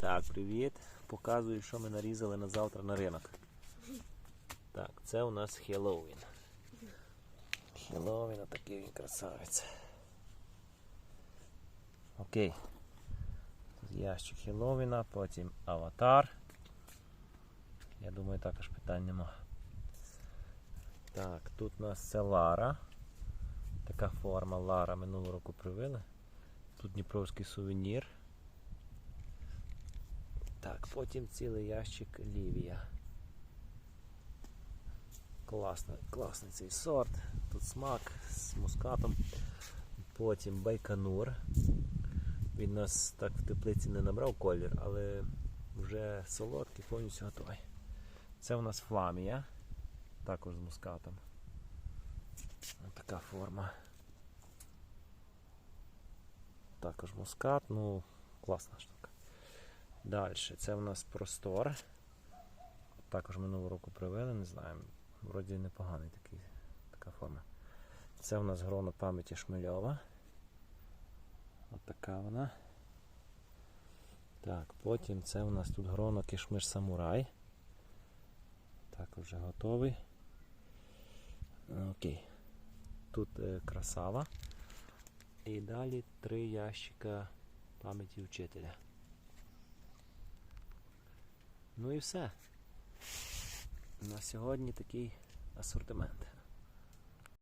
Так, привіт. Показую, що ми нарізали на завтра на ринок. Так, це у нас Хеллоуін. Хеллоуін, отакий він красавець. Окей. Тут ящик Хеллоуіна, потім аватар. Я думаю, також питань нема. Так, тут у нас це Лара. Така форма Лара минулого року привили. Тут Дніпровський сувенір. Так, потім цілий ящик Лівія. Класний, класний цей сорт. Тут смак з мускатом. Потім Байконур. Він нас так в теплиці не набрав колір, але вже солодкий, повністю готовий. Це у нас фламія. Також з мускатом. Ось така форма. Також мускат, ну, класна штука. Далі, це у нас простор. Також минулого року привели, не знаю. Вроді непоганий такий, така форма. Це у нас гроно пам'яті Шмельова. От така вона. Так, потім це у нас тут гроно кишмиш самурай. Також вже готовий. Окей. Тут е, красава. І далі три ящика пам'яті вчителя. Ну і все. На сьогодні такий асортимент.